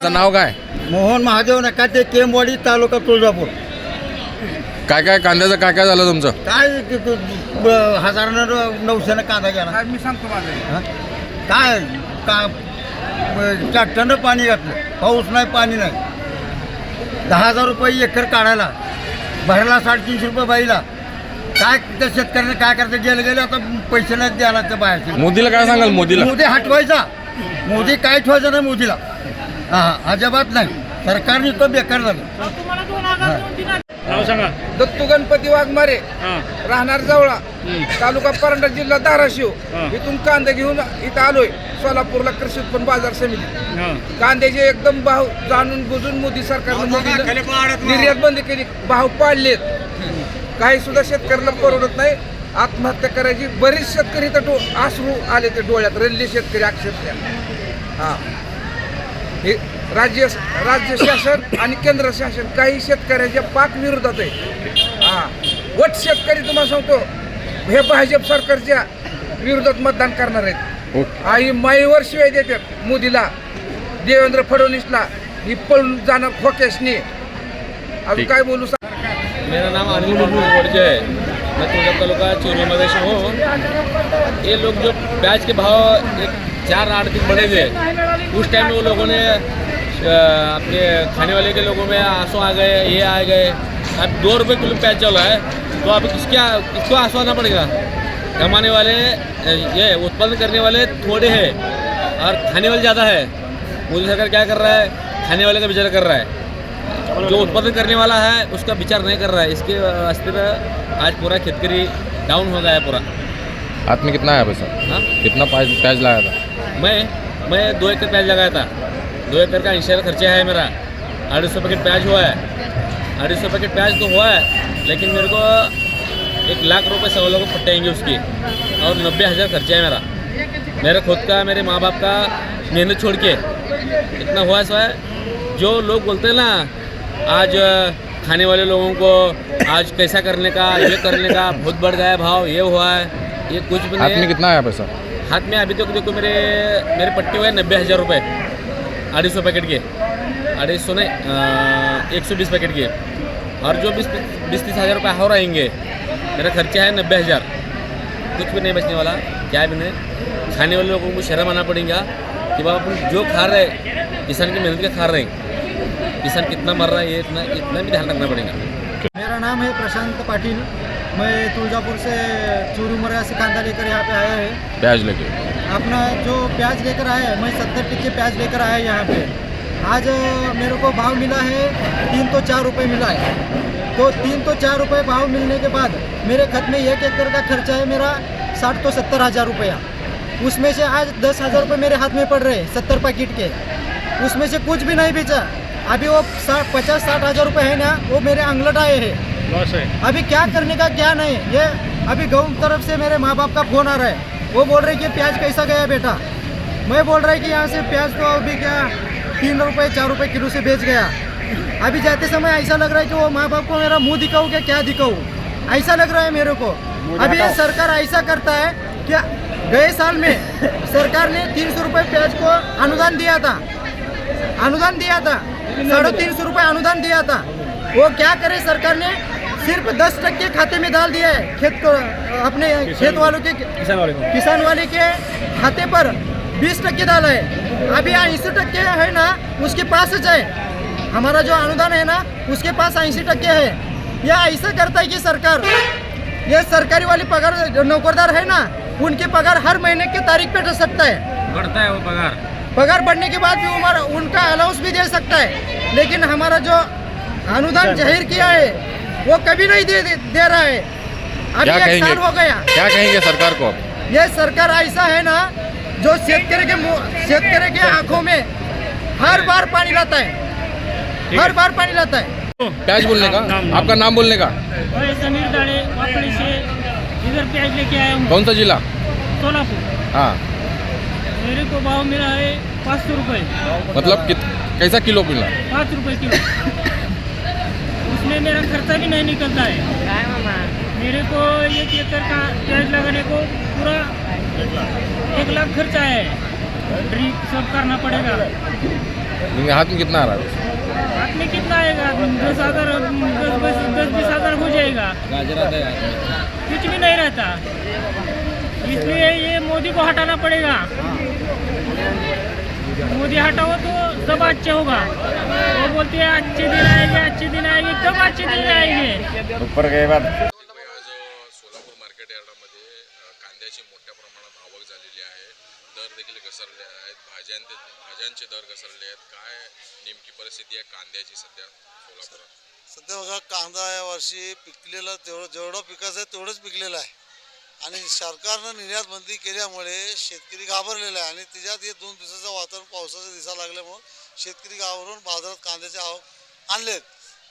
तुझं नाव काय? मोहन महादेव नका ते केमवाडी तालुका तुळजापूर. काय काय कांद्याचं काय काय झालं तुमचं? काय ते- ते ब- हजारानं नऊशेनं कांदा गेला. मी सांगतो माझं. हा? काय? का ब- ट्रॅक्टरनं पाणी घातलं. पाऊस नाही पाणी नाही. दहा हजार रुपये एकर काढायला. भरायला साडेतीनशे रुपये बाईला. काय त्या शेतकऱ्याने काय करायचं गेले गेले आता पैसे नाही द्यायला त्या बाहेरचे. मोदीला काय सांगाल? मोदीला. मोदी हटवायचा. मोदी काय ठेवायचं नाही मोदीला. हा अजिबात नाही. सरकारने तो बेकार झालं. दत्तू गणपती वाघमारे राहणार जवळा. तालुका परंडा जिल्हा धाराशिव. हा. इथून कांदे घेऊन इथं आलोय. सोलापूरला कृषी उत्पन्न बाजार समिती. हां. कांद्याचे एकदम भाव जाणून बुजून मोदी सरकारनं निर्यात बंदी केली. भाव पाडलेत. काही सुद्धा शेतकऱ्याला परवडत नाही. आत्महत्या करायची बरेच शेतकरी तर डो आसरू आले ते डोळ्यात. रल्ले शेतकरी अक्षरशः. हा. हे राज्य राज्य शासन आणि केंद्र शासन काही शेतकऱ्याच्या पाक विरोधात आहे. हा. वट शेतकरी तुम्हाला सांगतो हे भाजप सरकारच्या विरोधात मतदान करणार आहेत. आई माईवर शिवाय देतात मोदीला देवेंद्र फडणवीसला. ही पळून जाणार खोक्यासनी. अजून. काय बोलू सांग मेरा नाम अनिल मुर्मू गोडजे है मैं तुलजा तालुका चूरू मवेशी हूँ. ये लोग जो प्याज के भाव एक चार आठ दिन बढ़े हुए। उस टाइम में वो लोगों ने अपने खाने वाले के लोगों में आँसू आ गए ये आ गए। अब दो रुपये किलो प्याज चल रहा है। तो अब किसके किसको आँसू आना पड़ेगा। कमाने वाले ये उत्पादन करने वाले थोड़े हैं और खाने वाले ज़्यादा है। मोदी सरकार क्या कर रहा है? खाने वाले का विचार कर रहा है। जो उत्पादन करने वाला है उसका विचार नहीं कर रहा है। इसके वास्ते में आज पूरा खेतकरी डाउन हो गया है पूरा। हाथ में कितना है पैसा? हाँ? कितना प्याज प्याज लाया था? मैं मैं दो एकड़ प्याज लगाया था। दो एकड़ का इंश्योर खर्चा है मेरा। अढ़ाई सौ पैकेट प्याज हुआ है। अढ़ाई सौ पैकेट प्याज तो हुआ है लेकिन मेरे को एक लाख रुपए सवा को फटेंगे उसकी। और नब्बे हज़ार खर्चा है मेरा। मेरे खुद का मेरे माँ बाप का मेहनत छोड़ के इतना हुआ सो है। जो लोग बोलते हैं ना आज खाने वाले लोगों को आज कैसा करने का ये करने का बहुत बढ़ गया है भाव ये हुआ है ये कुछ भी नहीं। कितना आया पैसा? हाथ में अभी तक देखो मेरे मेरे पट्टे हुए नब्बे हज़ार रुपये अढ़ी सौ पैकेट के। अढ़ी सौ नहीं एक सौ बीस पैकेट के। और जो बीस बीस तीस हज़ार रुपये और आएँगे, मेरा खर्चा है नब्बे हज़ार। कुछ भी नहीं बचने वाला, क्या भी नहीं। खाने वाले लोगों को शर्म आना पड़ेगा कि बाबा अपन जो खा रहे किसान की मेहनत का खा रहे हैं। किसान कितना मर रहा है, ये इतना इतना भी ध्यान रखना पड़ेगा। मेरा नाम है प्रशांत पाटिल। मैं तुलजापुर से चूरू मरिया से कांदा लेकर यहाँ पे आया है। प्याज लेके? अपना जो प्याज लेकर आया है मैं सत्तर टिक्के प्याज लेकर आया यहाँ पे। आज मेरे को भाव मिला है तीन तो चार रुपये मिला है। तो तीन तो चार रुपये भाव मिलने के बाद मेरे खत में एक एकड़ का खर्चा है मेरा साठ तो सत्तर हज़ार रुपया। उसमें से आज दस हज़ार रुपये मेरे हाथ में पड़ रहे हैं सत्तर पैकेट के। उसमें से कुछ भी नहीं बेचा। अभी वो साठ पचास साठ हज़ार रुपये है ना वो मेरे अंगलट आए हैं। लॉस है अभी क्या करने का क्या नहीं? ये अभी गाँव तरफ़ से मेरे माँ बाप का फ़ोन आ रहा है। वो बोल रहे कि प्याज कैसा गया बेटा? मैं बोल रहा है कि यहाँ से प्याज तो अभी क्या तीन रुपए चार रुपए किलो से बेच गया। अभी जाते समय ऐसा लग रहा है कि वो माँ बाप को मेरा मुँह दिखाऊँ क्या क्या दिखाऊँ? ऐसा लग रहा है मेरे को। अभी ये सरकार ऐसा करता है कि गए साल में सरकार ने तीन सौ रुपये प्याज को अनुदान दिया था। अनुदान दिया था। साढ़े तीन सौ रुपये अनुदान दिया था। वो क्या करे सरकार ने? सिर्फ़ दस टक्के खाते में डाल दिया है खेत को अपने खेत वालों के किसान वाले को। किसान वाले के खाते पर बीस टक्के डाला है। अभी ऐंसी टक्के है ना उसके पास है हमारा जो अनुदान है ना उसके पास ऐंसी टक्के है। यह ऐसा करता है कि सरकार ये सरकारी वाली पगार नौकरदार है ना उनके पगार हर महीने के तारीख पे दे सकता है। बढ़ता है वो पगार। पगार बढ़ने के बाद भी उमर उनका अलाउंस भी दे सकता है। लेकिन हमारा जो अनुदान ज़ाहिर किया है वो कभी नहीं दे दे, दे रहा है। अभी क्या एक कहेंगे? साल हो गया। क्या कहेंगे सरकार को ये सरकार ऐसा है ना जो शेतकरी के शेतकरी के आँखों में हर बार पानी लाता है। हर बार पानी लाता है। प्याज बोलने का? नाम- आपका नाम बोलने का? समीर दाड़े से इधर प्याज लेके आया हूँ। कौन सा जिला? सोलापुर। हाँ। मेरे को भाव मिला है पाँच सौ रुपये। मतलब कित कैसा किलो मिला? पाँच रुपये किलो। उसमें मेरा खर्चा भी नहीं निकलता है। मेरे को एक एकड़ का प्याज लगाने को पूरा एक लाख खर्चा है। ड्रिप सब करना पड़ेगा। हाथ में कितना आ रहा है? हाथ में कितना आएगा? दस हज़ार दस दस दस बीस हज़ार हो जाएगा। है कुछ भी नहीं रहता। इसलिए ये मोदी को हटाना पड़ेगा। मोदी हटाओ तो सब अच्छे होगा। वो बोलते हैं अच्छे दिन आएंगे अच्छे दिन आएंगे कब अच्छे दिन आएंगे? ऊपर गए बाद। आज सोलापूर मार्केट यार्डामध्ये कांद्याची मोठ्या प्रमाणात आवक झालेली आहे दर देखील घसरले आहेत भाज्यां भाज्यांचे दर घसरले आहेत काय नेमकी परिस्थिती आहे कांद्याची सध्या सोलापुरात सध्या बघा कांदा या वर्षी पिकलेला तेवढं जेवढं पिकाचं आहे तेवढंच पिकलेलं आहे. आणि सरकारनं निर्यात बंदी केल्यामुळे शेतकरी घाबरलेला आहे आणि त्याच्यात हे दोन दिवसाचं वातावरण पावसाचं दिसा लागल्यामुळं शेतकरी घाबरून बाजारात कांद्याचे आवक आणलेत.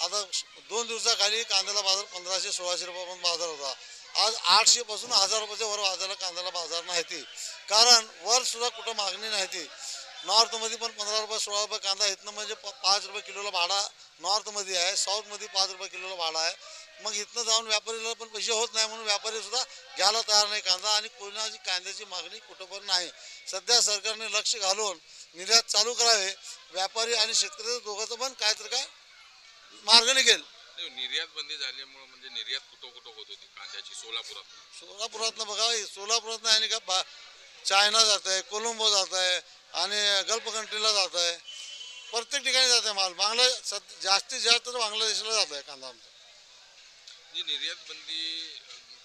आता दोन दिवसाखाली कांद्याला बाजार पंधराशे सोळाशे रुपयापर्यंत बाजार होता. आज आठशेपासून हजार रुपयाच्या वर बाजाराला कांद्याला बाजार नाही कारण वर सुद्धा कुठं मागणी नाही ती नॉर्थमध्ये पण पंधरा रुपये सोळा रुपये कांदा इथनं म्हणजे प- पाच रुपये किलोला भाडा नॉर्थमध्ये आहे साऊथमध्ये पाच रुपये किलोला भाडा आहे. मग इथनं जाऊन व्यापारीला पण पैसे होत नाही म्हणून व्यापारी सुद्धा घ्यायला तयार नाही. कांदा आणि कोणाची कांद्याची मागणी कुठं पण नाही. सध्या सरकारने लक्ष घालून निर्यात चालू करावे. व्यापारी आणि शेतकऱ्याचं दोघांचं पण काय तर काय मार्ग निघेल. नाही, निर्यात बंदी झाल्यामुळे म्हणजे निर्यात कुठं कुठं होत होती कांद्याची? सोलापुरात. सोलापुरातनं बघा सोलापुरातनं आहे का बा चायना जात आहे कोलंबो जात आहे आणि गल्फ कंट्रीला जात आहे प्रत्येक ठिकाणी जात आहे माल. बांगला जास्तीत जास्त तर बांगलादेशला जात आहे कांदा आमचा. जी निर्यात बंदी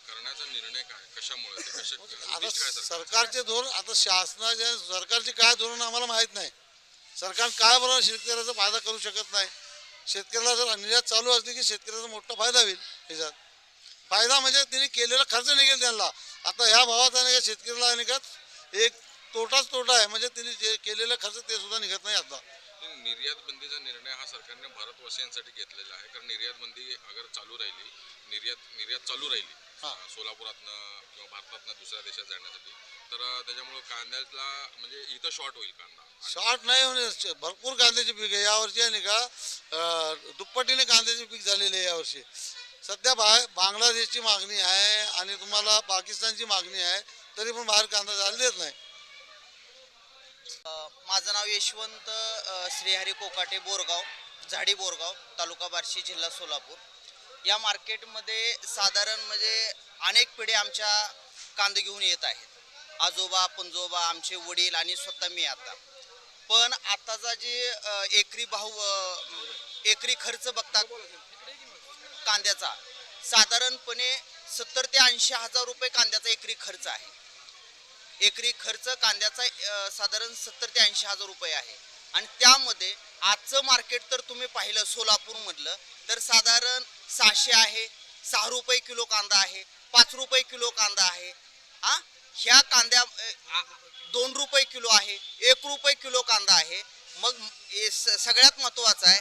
करण्याचा निर्णय काय? कशामुळे? ते कशा आता उद्देश काय सरकार सरकारचे धोरण आता शासनाच्या सरकारचे काय धोरण आम्हाला माहीत नाही. सरकार काय बरोबर शेतकऱ्याचा फायदा करू शकत नाही. शेतकऱ्याला जर निर्यात चालू असली की शेतकऱ्याचा मोठा फायदा होईल ह्याच्यात. फायदा म्हणजे त्यांनी केलेला खर्च निघेल त्यांना. आता ह्या भावात आहे ना का शेतकऱ्याला नाही का एक तोटाच तोटा आहे. म्हणजे त्यांनी जे केलेला खर्च ते सुद्धा निघत नाही आता. निर्यात बंदीचा निर्णय हा सरकारने भारतवासियांसाठी घेतलेला आहे. कारण निर्यात बंदी अगर चालू राहिली निर्यात निर्यात चालू राहिली हां. सोलापुरातनं किंवा भारतातनं दुसऱ्या देशात जाण्यासाठी तर त्याच्यामुळं कांद्याला म्हणजे इथं शॉर्ट होईल कांदा. शॉर्ट नाही होणे भरपूर कांद्याचे पीक आहे. यावर्षी आहे नाही का दुप्पटीने कांद्याचे पीक झालेले आहे यावर्षी. सध्या बा बांगलादेशची मागणी आहे आणि तुम्हाला पाकिस्तानची मागणी आहे तरी पण बाहेर कांदा जायला देत नाही. माझं नाव यशवंत श्रीहरी कोकाटे बोरगाव झाडी बोरगाव तालुका बार्शी जिल्हा सोलापूर. या मार्केटमध्ये साधारण म्हणजे अनेक पिढी आमच्या कांदे घेऊन येत आहेत. आजोबा पंजोबा आमचे वडील आणि स्वतः मी आता. पण आताचा जे एकरी भाव एकरी खर्च बघतात कांद्याचा साधारणपणे सत्तर ते ऐंशी हजार रुपये कांद्याचा एकरी खर्च आहे. एकरी खर्च कांद्याचा साधारण सत्तर ते ऐंशी हजार रुपये आहे. आणि त्यामध्ये आजचं मार्केट तर तुम्ही पाहिलं सोलापूरमधलं तर साधारण सहाशे आहे सहा रुपये किलो कांदा आहे पाच रुपये किलो कांदा आहे. हा ह्या कांद्या दोन रुपये किलो आहे एक रुपये किलो कांदा आहे. मग स- सगळ्यात महत्त्वाचं आहे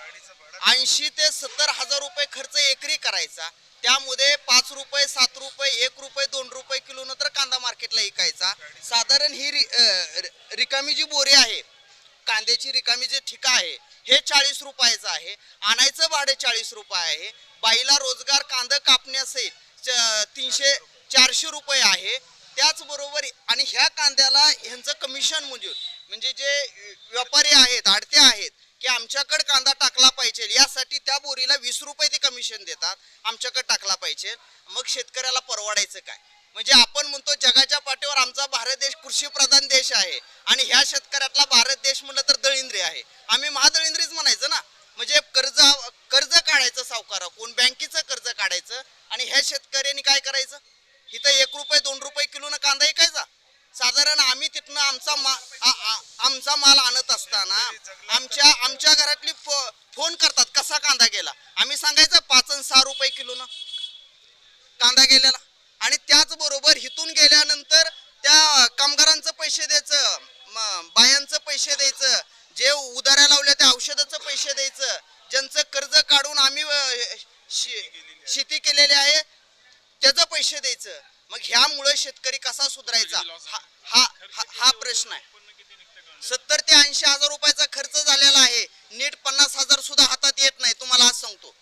ऐंशी ते सत्तर हजार रुपये खर्च एकरी करायचा. त्यामध्ये पाच रुपये सात रुपये एक रुपये दोन रुपये किलो नंतर कांदा मार्केटला विकायचा. साधारण ही रि- रिकामी जी बोरी आहे कांद्याची रिकामी जे ठिका आहे हे चाळीस रुपयाचं आहे. आणायचं भाडे चाळीस रुपये आहे. बाईला रोजगार कांदा कापण्यासहित च- तीनशे चारशे रुपये आहे. त्याचबरोबर आणि ह्या कांद्याला ह्यांचं कमिशन म्हणजे म्हणजे जे व्यापारी आहेत आडते आहेत की आमच्याकडे कांदा टाकला पाहिजे यासाठी त्या बोरीला वीस रुपये ते कमिशन देतात आमच्याकडे टाकला पाहिजे मग शेतकऱ्याला परवडायचं काय? म्हणजे आपण म्हणतो जगाच्या पाठीवर आमचा भारत देश कृषी प्रधान देश आहे आणि ह्या शेतकऱ्यातला भारत देश म्हणलं तर दळिंद्री आहे. आम्ही महादळिंद्रीच म्हणायचं ना? म्हणजे कर्ज कर्ज काढायचं सावकार कोण बँकेचं कर्ज काढायचं आणि ह्या शेतकऱ्यांनी काय करायचं? इथं एक रुपये दोन रुपये किलोनं कांदा ऐकायचा साधारण आम्ही तिथनं आमचा मा आमचा माल आणत असताना आमच्या आमच्या घरातली फोन करतात कसा कांदा गेला? आम्ही सांगायचं पाच आणि सहा रुपये किलोनं. कांदा गेलेला. आणि त्याचबरोबर इथून गेल्यानंतर त्या कामगारांचं पैसे द्यायचं बायांचं पैसे द्यायचं जे उधाऱ्या लावल्या त्या औषधाचं पैसे द्यायचं ज्यांचं कर्ज काढून आम्ही शेती केलेली आहे त्याचं पैसे द्यायचं. मग ह्यामुळे शेतकरी कसा सुधारायचा? हा हा हा- प्रश्न आहे. सत्तर ते ऐंशी हजार रुपयाचा खर्च झालेला आहे. नीट पन्नास हजार सुद्धा हातात येत नाही तुम्हाला आज सांगतो.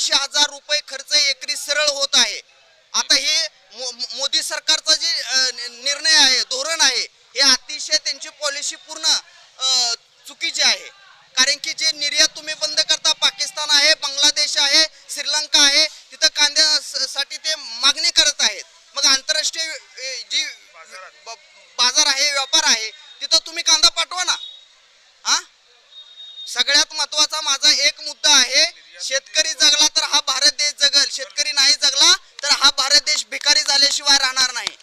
ऐंशी हजार रुपये खर्च एकरी सरळ होत आहे. आता हे मोदी सरकारचा जे निर्णय आहे धोरण आहे हे अतिशय त्यांची पॉलिसी पूर्ण चुकीचे आहे. कारण की जे निर्यात तुम्ही बंद करता पाकिस्तान आहे बांगलादेश आहे श्रीलंका आहे तिथं कांद्यासाठी ते मागणी करत आहेत. मग आंतरराष्ट्रीय जी बाजार आहे. व्यापार आहे तिथं तुम्ही कांदा पाठवा ना. हा सगळ्यात महत्त्वाचा माझा एक मुद्दा आहे शेतकरी जगला तर हा भारत देश जगल शेतकरी नाही जगला तर हा भारत देश भिकारी झाल्याशिवाय राहणार नाही.